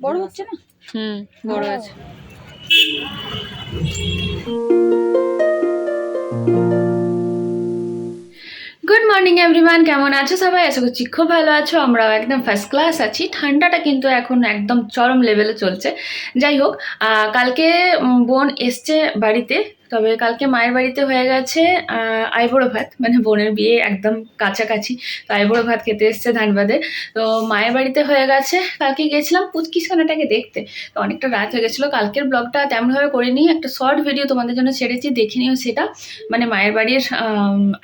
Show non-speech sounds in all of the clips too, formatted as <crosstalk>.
বড় হচ্ছে না? হুম বড় আছে। গুড মর্নিং এভরিওয়ান কেমন আছো সবাই? আশা করছি খুব ভালো আছো। আমরাও একদম ফার্স্ট ক্লাস আছি। ঠান্ডাটা কিন্তু এখন একদম চরম লেভেলে চলছে। যাই হোক আহ, কালকে বোন এসছে বাড়িতে। তবে কালকে মায়ের বাড়িতে হয়ে গেছে আইবুড়ো ভাত মানে বোনের বিয়ে একদম কাছাকাছি। তো আইবুড়ো ভাত খেতে এসছে ধানবাদে। তো মায়ের বাড়িতে হয়ে গেছে, কালকে গেছিলাম পুচকি সোনাটাকে দেখতে। তো অনেকটা রাত হয়ে গেছিল, কালকের ব্লগটা তেমনভাবে করিনি, একটা শর্ট ভিডিও তোমাদের জন্য ছেড়েছি, দেখে নিও সেটা। মানে মায়ের বাড়ির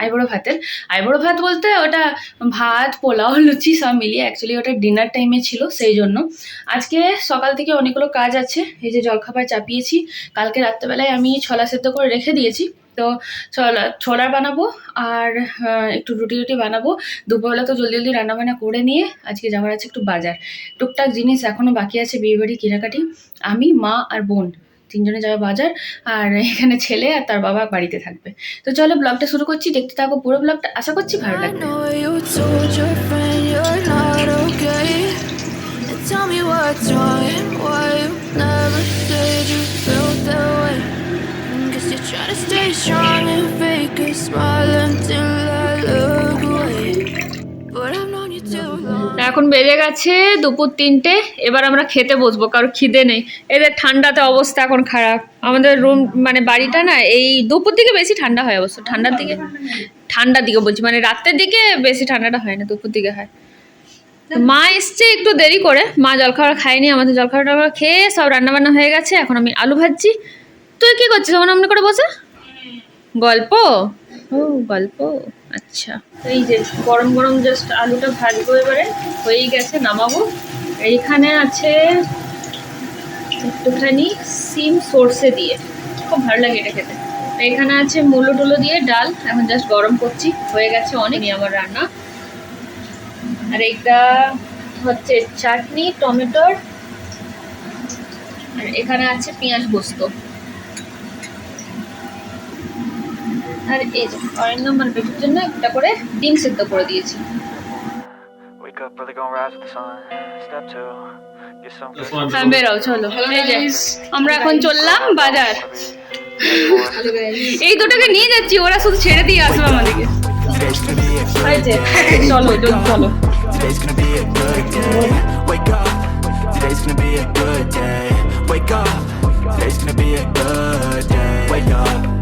আইবুড়ো ভাতের। আইবুড়ো ভাত বলতে ওটা ভাত, পোলাও, লুচি সব মিলিয়ে অ্যাকচুয়ালি ওটা ডিনার টাইমে ছিল, সেই জন্য। আজকে সকাল থেকে অনেকগুলো কাজ আছে, এই যে জলখাবার চাপিয়েছি। কালকে রাত্রেবেলায় আমি ছলা সেদ্ধ করে রেখে দিয়েছি। তো ছোলা ছোলার বানাবো আর একটু রুটি রুটি বানাবো। দুপুরবেলা তো জলদি জলদি রান্নাবান্না করে নিয়ে আজকে যাওয়ার আছে একটু বাজার। টুকটাক জিনিস এখনও বাকি আছে বিয়েবাড়ি কেনাকাটি। আমি মা আর বোন তিনজনে যাবে বাজার আর এখানে ছেলে আর তার বাবা বাড়িতে থাকবে। তো চলো ব্লগটা শুরু করছি দেখতে থাকো পুরো ব্লগটা। আশা করছি ভালো লাগবে। এখন বেজে গেছে দুপুর তিনটে, এবার আমরা খেতে বসবো, কারও খিদে নেই। এদের ঠান্ডাতে অবস্থা এখন খারাপ। আমাদের রুম মানে বাড়িটা না, এই দুপুর দিকে বেশি ঠান্ডা হয় অবশ্য, ঠান্ডার দিকে। ঠান্ডার দিকে বলছি মানে রাতের দিকে বেশি ঠান্ডাটা হয় না, দুপুর দিকে হয়। মা এসছে একটু দেরি করে, মা জলখাবার খায়নি, আমাদের জলখাবার টলখাবার খেয়ে সব রান্নাবান্না হয়ে গেছে, এখন আমি আলু ভাজছি। তুই কি করছিস আমার অমনি করে বসে? গল্প? ও গল্প? আচ্ছা। এই যে গরম গরম জাস্ট আলুটা ভাজবো এবারে, হয়েই গেছে, নামাবো। এইখানে আছে একটুখানি সিম সর্ষে দিয়ে। খুব ভালো লাগে এটা খেতে। এখানে আছে মুলো টুলো দিয়ে ডাল, এখন জাস্ট গরম করছি, হয়ে গেছে অনেকই আমার রান্না। আর এইটা হচ্ছে চাটনি, টমেটোর, আর এখানে আছে পেঁয়াজ পোস্ত। আর এই যে অরিন্দম আর বেবির জন্য একটা করে ডিম সিদ্ধ করে দিয়েছি. হ্যাঁ বেরাও চলো এই যে আমরা এখন চললাম বাজার এই দুটোকে নিয়ে যাচ্ছি ওরা শুধু ছেড়ে দিয়ে আসবে আমাদেরকে চলো চলো Today's gonna be a good day. Wake up. Today's gonna be a good day. Wake up. Today's gonna be a good day. Wake up.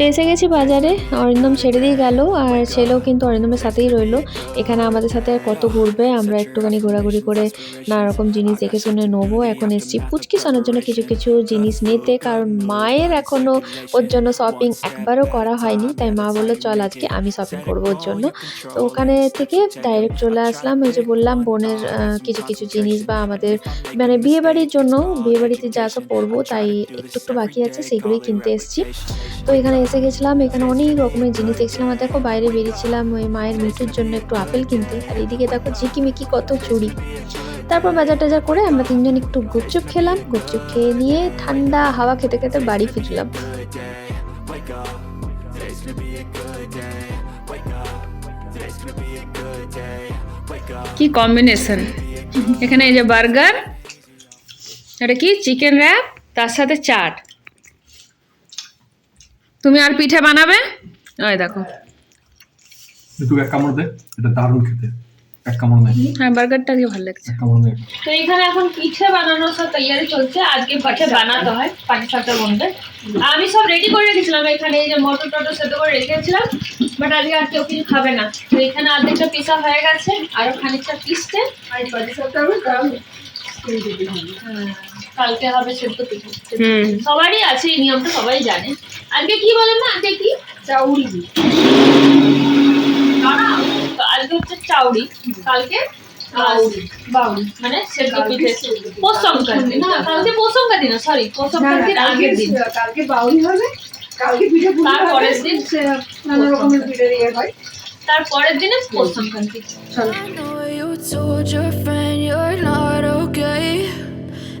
এসে গেছি বাজারে অরিন্দম ছেড়ে দিয়ে গেল আর ছেলেও কিন্তু অরিন্দমের সাথেই রইল। এখানে আমাদের সাথে আর কত ঘুরবে আমরা একটুখানি ঘোরাঘুরি করে নানা রকম জিনিস দেখে শুনে নেব। এখন এসছি পুচকি সোনার জন্য কিছু কিছু জিনিস নিতে কারণ মায়ের এখনও ওর জন্য শপিং একবারও করা হয়নি তাই মা বলল চল আজকে আমি শপিং করব ওর জন্য। তো ওখানে থেকে ডাইরেক্ট চলে আসলাম ওই যে বললাম বোনের কিছু কিছু জিনিস বা আমাদের মানে বিয়ে বাড়ির জন্য বিয়ে বাড়িতে যা সব পরবো তাই একটু একটু বাকি আছে সেগুলোই কিনতে এসেছি। তো এখানে এসে গেছিলাম, এখানে অনেক রকমের জিনিস দেখছিলাম। আর দেখো, বাইরে বেরিয়েছিলাম, ওই মায়ের মিঠুর জন্য একটু আপেল কিনতে। আর এদিকে দেখো, ঝিকিমিকি কত চুড়ি তারপর বাজার টাজার করে আমরা তিনজন একটু গুপচুপ খেলাম। গুপচুপ খেয়ে নিয়ে ঠান্ডা হাওয়া খেতে খেতে বাড়ি ফিরলাম. কি কম্বিনেশন এখানে এই যে বার্গার এটা কি? চিকেন র্যাপ তার সাথে চাট তুমি আর পিঠে বানাবে? ওই দেখো। একটু এক কামড় দে এটা দারুণ খেতে। এক কামড় নেই হ্যাঁ বার্গারটা দিয়ে ভালো লাগছে। এক কামড় নেই তো এখানে এখন পিঠে বানানোর সব তৈয়ারি চলছে। আজকে পিঠে বানাতে হয় পাটি সাপটার মধ্যে আমি সব রেডি করে রেখেছিলাম। এখানে এই যে মটর টটর সেদ্ধ করে রেখেছিলাম। বাট আজকে আর কেউ কিছু খাবে না। তো এখানে অর্ধেকটা পিসা হয়ে গেছে। আরও খানিকটা পিসছে হ্যাঁ, কালকে হবে সেদ্ধ পিঠে। সবারই আছে এই নিয়মটা সবাই জানে। আজকে কি বলে মা? আজকে কি? চাউরি। আজকে হচ্ছে চাউরি। কালকে মানে সেদ্ধ পিঠে। পৌষ সংক্রান্তি। না কালকে পৌষ সংক্রান্তি না সরি পৌষ সংক্রান্তির আগের দিন। কালকে বাউরি হবে কালকে পিঠে তারপরের দিন নানা রকমের পিঠে দিয়ে হয়। তারপরের দিনে পৌষ সংক্রান্তি। চলো।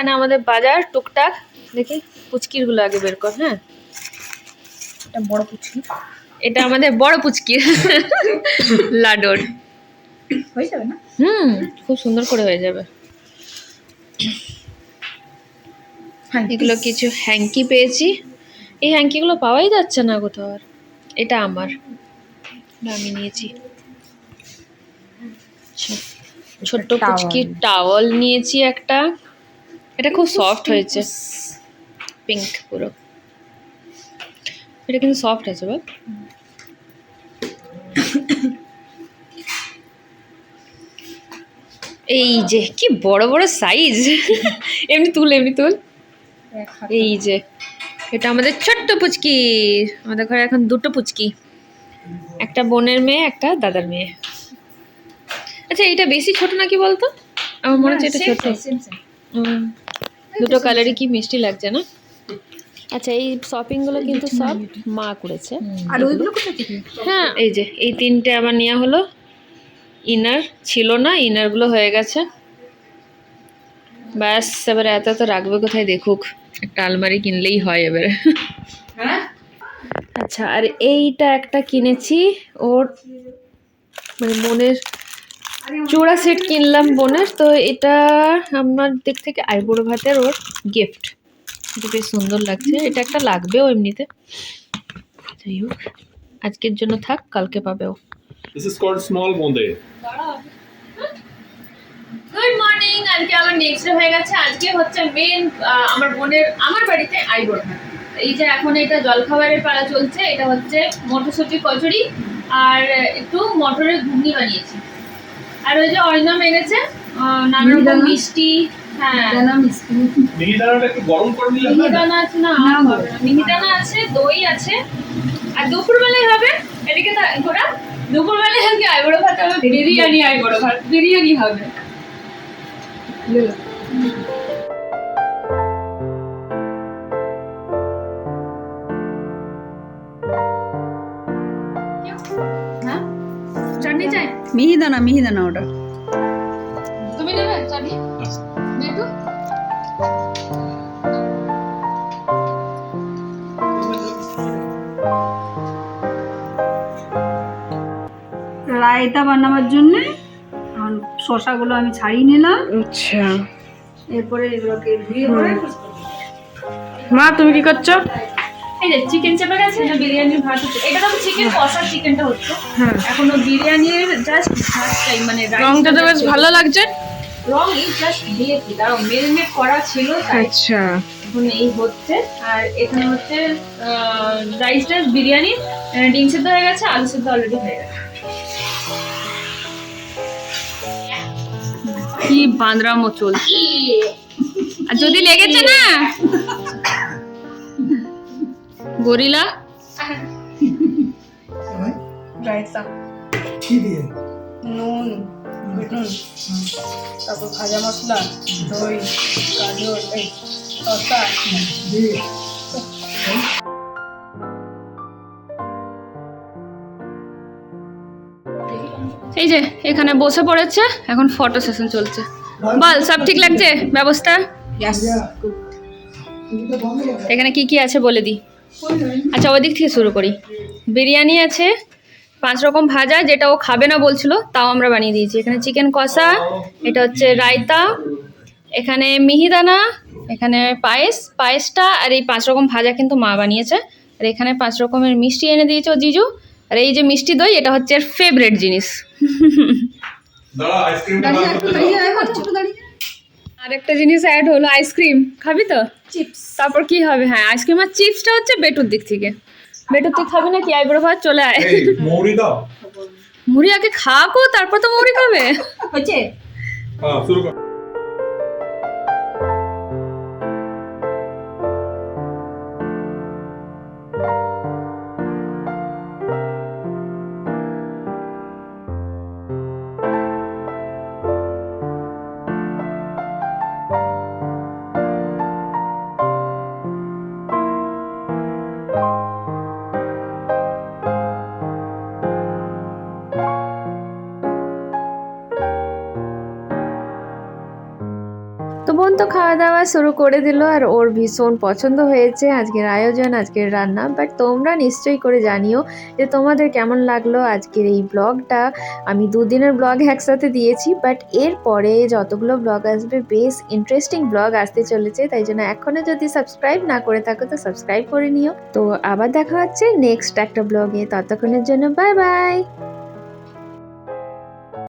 এখানে আমাদের বাজার টুকটাক। দেখি পুচকিরগুলো আগে বের কর হ্যাঁ? এটা বড় পুচকি। এটা আমাদের বড় পুচকির লাডোর হয়ে যাবে না? হুম খুব সুন্দর করে হয়ে যাবে। এগুলো কিছু হ্যাঙ্কি পেয়েছি। এই হ্যাঙ্কিগুলো পাওয়াই যাচ্ছে না কোথাও আর। এটা আমার। আমি নিয়েছি। ছোট্ট পুচকির টাওয়াল নিয়েছি একটা। এটা খুব সফট হয়েছে। পিঙ্ক পুরো। এটা কিন্তু সফট আছে বল এই যে কি বড় বড় সাইজ এমনি তুল এমনি তুল। এই যে এটা আমাদের ছোট্ট পুচকি। আমাদের ঘরে এখন দুটো পুচকি। একটা বোনের মেয়ে একটা দাদার মেয়ে। আচ্ছা এইটা বেশি ছোট নাকি বলতো? আমার মনে হচ্ছে এটা ছোট। হুম। দুটো কালারই কি মিষ্টি লাগছে না? আচ্ছা এই শপিংগুলো কিন্তু সব মা করেছে। আর ওইগুলো কোথা থেকে? হ্যাঁ এই যে এই তিনটে আবার নেওয়া হলো। ইনার ছিল না ইনারগুলো হয়ে গেছে। ব্যাস এবারে এত এত রাখবে কোথায় দেখুক। একটা আলমারি কিনলেই হয় এবারে। হ্যাঁ? আচ্ছা আর এইটা একটা কিনেছি ওর মানে বোনের চূড়া সেট কিনলাম বোনের তো এটা আমার দিক থেকে আইবুড়ো ভাতের ওর গিফট এটা বেশ সুন্দর লাগছে এটা একটা লাগবেও এমনিতে। যাই হোক আজকের জন্য থাক কালকে পাবেও। This is called small bonde. Good morning আজকে আমার নেক্সট ডে হয়ে গেছে। আজকে হচ্ছে মেন আমার বোনের আমার বাড়িতে আইবর ভাত। এই যে এখন এটা জলখাবারের পালা চলছে এটা হচ্ছে মটরশুঁটি কচুরি আর একটু মটরের ঘুগনি বানিয়েছি। আর ওই যে অরিন্দম এনেছে নানা রকম মিষ্টি হ্যাঁ। জানা মিষ্টি। মিহিদানাটা একটু গরম করে নিলে মিহিদানা আছে না না হবে না। মিহিদানা আছে দই আছে। আর দুপুরবেলায় হবে এদিকে তা- ঘোরা। দুপুরবেলায় আজকে আইবড়ো ভাত হবে বিরিয়ানি আইবড়ো ভাত। বিরিয়ানি হবে। চাটনি চাই মিহিদানা মিহিদানা ওটা তুমি নেবে? চাটনি একটু রায়তা বানাবার জন্য এখন শশাগুলো আমি ছাড়িয়ে নিলাম। আচ্ছা। এরপরে এগুলোকে ধুয়ে পরে মা তুমি কি করছ? এই যে চিকেন চেপে গেছে এটা বিরিয়ানির ভাত হচ্ছে। এটা তো চিকেন কষার চিকেনটা হচ্ছে। হ্যাঁ। এখনও বিরিয়ানির জাস্ট ভাতটাই মানে রংটা তো বেশ ভালো লাগছে। রং এই জাস্ট দিয়েছি দাঁড়াও মেরিনেট করা ছিল আচ্ছা। এখন এই হচ্ছে। আর এখানে হচ্ছে রাইসটা বিরিয়ানি ডিম সেদ্ধ হয়ে গেছে আলু সেদ্ধ অলরেডি হয়ে গেছে। কি চলছে। আর যদি লেগেছে না? <laughs> গরিলা? নুন বিট তারপর ভাজা মশলা দই গাজর এই শসা। এই যে এখানে বসে পড়েছে এখন ফটো সেশন চলছে। বল সব ঠিক লাগছে? ব্যবস্থা? এখানে কি কি আছে বলে দিই আচ্ছা ওই দিক থেকে শুরু করি। বিরিয়ানি আছে পাঁচ রকম ভাজা যেটা ও খাবে না বলছিল তাও আমরা বানিয়ে দিয়েছি। এখানে চিকেন কষা এটা হচ্ছে রায়তা এখানে মিহিদানা এখানে পায়েস পায়েসটা আর এই পাঁচ রকম ভাজা কিন্তু মা বানিয়েছে। আর এখানে পাঁচ রকমের মিষ্টি এনে দিয়েছে ও জিজু। আর এই যে মিষ্টি দই এটা হচ্ছে এর ফেভারেট জিনিস। আর একটা জিনিস অ্যাড হলো আইসক্রিম খাবি তো? চিপস তারপর কি হবে? হ্যাঁ আইসক্রিম আর চিপসটা হচ্ছে বেটুর দিক থেকে। বেটুর দিক খাবি না কি আইবুড়ো ভাত চলে আয়। মুড়ি মৌরি দাও। মুড়ি আগে খাকো তারপর তো মুড়ি খাবে। হচ্ছে হ্যাঁ শুরু কর। তো খাওয়া দাওয়া শুরু করে দিল আর ওর ভীষণ পছন্দ হয়েছে আজকের আয়োজন, আজকের রান্না। বাট তোমরা নিশ্চয়ই করে জানিও যে তোমাদের কেমন লাগল আজকের এই ব্লগটা আমি দুদিনের ব্লগ একসাথে দিয়েছি বাট এরপরে যতগুলো ব্লগ আসবে, বেশ ইন্টারেস্টিং ব্লগ আসতে চলেছে। তাই জন্য এখনও যদি সাবস্ক্রাইব না করে থাকো, তো সাবস্ক্রাইব করে নিও। তো আবার দেখা হচ্ছে নেক্সট একটা ব্লগে ততক্ষণের জন্য বাই বাই